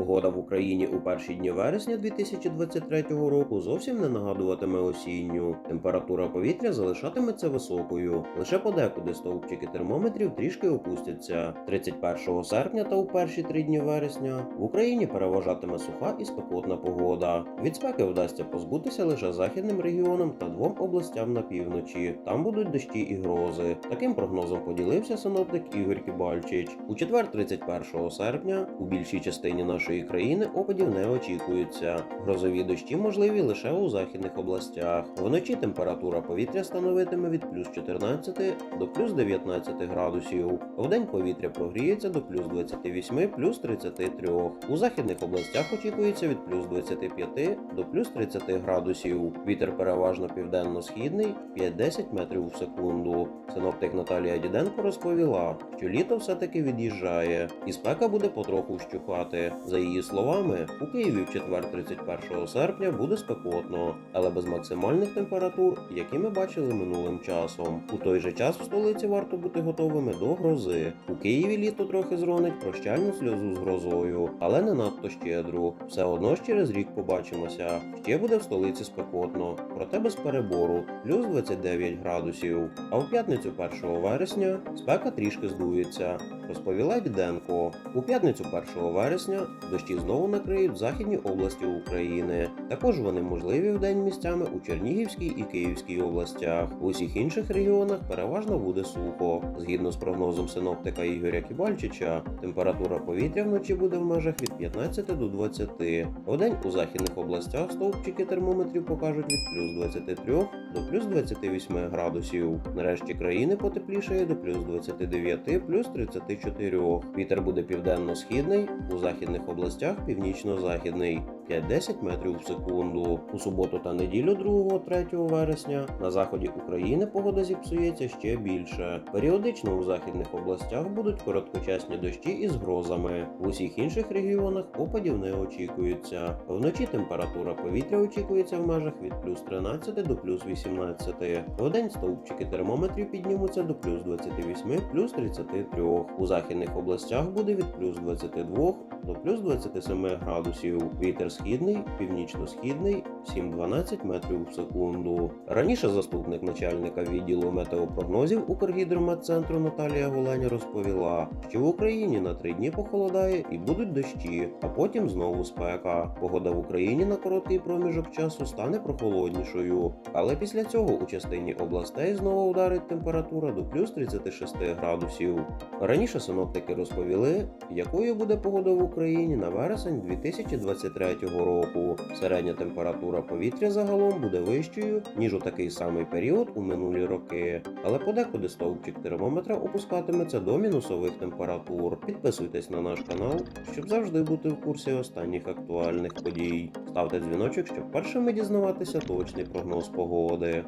Погода в Україні у перші дні вересня 2023 року зовсім не нагадуватиме осінню. Температура повітря залишатиметься високою. Лише подекуди стовпчики термометрів трішки опустяться. 31 серпня та у перші три дні вересня в Україні переважатиме суха і спекотна погода. Від спеки вдасться позбутися лише західним регіонам та двом областям на півночі. Там будуть дощі і грози. Таким прогнозом поділився синоптик Ігор Кібальчич. У четвер, 31 серпня, у більшій частині нашої країни опадів не очікується. Грозові дощі можливі лише у західних областях. Вночі температура повітря становитиме від плюс 14 до плюс 19 градусів. Вдень повітря прогріється до плюс 28, плюс 33. У західних областях очікується від плюс 25 до плюс 30 градусів. Вітер переважно південно-східний 5-10 метрів в секунду. Синоптик Наталія Діденко розповіла, що літо все-таки від'їжджає, і спека буде потроху вщухати. Її словами, у Києві в четвер 31 серпня буде спекотно, але без максимальних температур, які ми бачили минулим часом. У той же час в столиці варто бути готовими до грози. У Києві літо трохи зронить прощальну сльозу з грозою, але не надто щедру. Все одно ж через рік побачимося. Ще буде в столиці спекотно, проте без перебору, плюс 29 градусів. А в п'ятницю 1 вересня спека трішки здується, розповіла Діденко. У п'ятницю 1 вересня дощі знову накриють західні області України. Також вони можливі в день місцями у Чернігівській і Київській областях. В усіх інших регіонах переважно буде сухо. Згідно з прогнозом синоптика Ігоря Кібальчича, температура повітря вночі буде в межах від 15 до 20. Вдень у західних областях стовпчики термометрів покажуть від плюс 23 до плюс 28 градусів. Нарешті країни потеплішає до плюс 29, плюс 34. Вітер буде південно-східний, у західних областях північно-західний 5-10 метрів в секунду. У суботу та неділю 2-3 вересня на заході України погода зіпсується ще більше. Періодично у західних областях будуть короткочасні дощі із грозами. В усіх інших регіонах опадів не очікується. Вночі температура повітря очікується в межах від плюс 13 до плюс 18. Вдень стовпчики термометрів піднімуться до плюс 28, плюс 33. У західних областях буде від плюс 22 до плюс 27 градусів. Вітер східний, північно-східний 7-12 метрів в секунду. Раніше заступник начальника відділу метеопрогнозів Укргідрометцентру Наталія Голеня розповіла, що в Україні на три дні похолодає і будуть дощі, а потім знову спека. Погода в Україні на короткий проміжок часу стане прохолоднішою, але після цього у частині областей знову вдарить температура до плюс 36 градусів. Раніше синоптики розповіли, якою буде погода в Україні на вересень 2023 року. Середня температура повітря загалом буде вищою, ніж у такий самий період у минулі роки. Але подекуди стовпчик термометра опускатиметься до мінусових температур. Підписуйтесь на наш канал, щоб завжди бути в курсі останніх актуальних подій. Ставте дзвіночок, щоб першими дізнаватися точний прогноз погоди.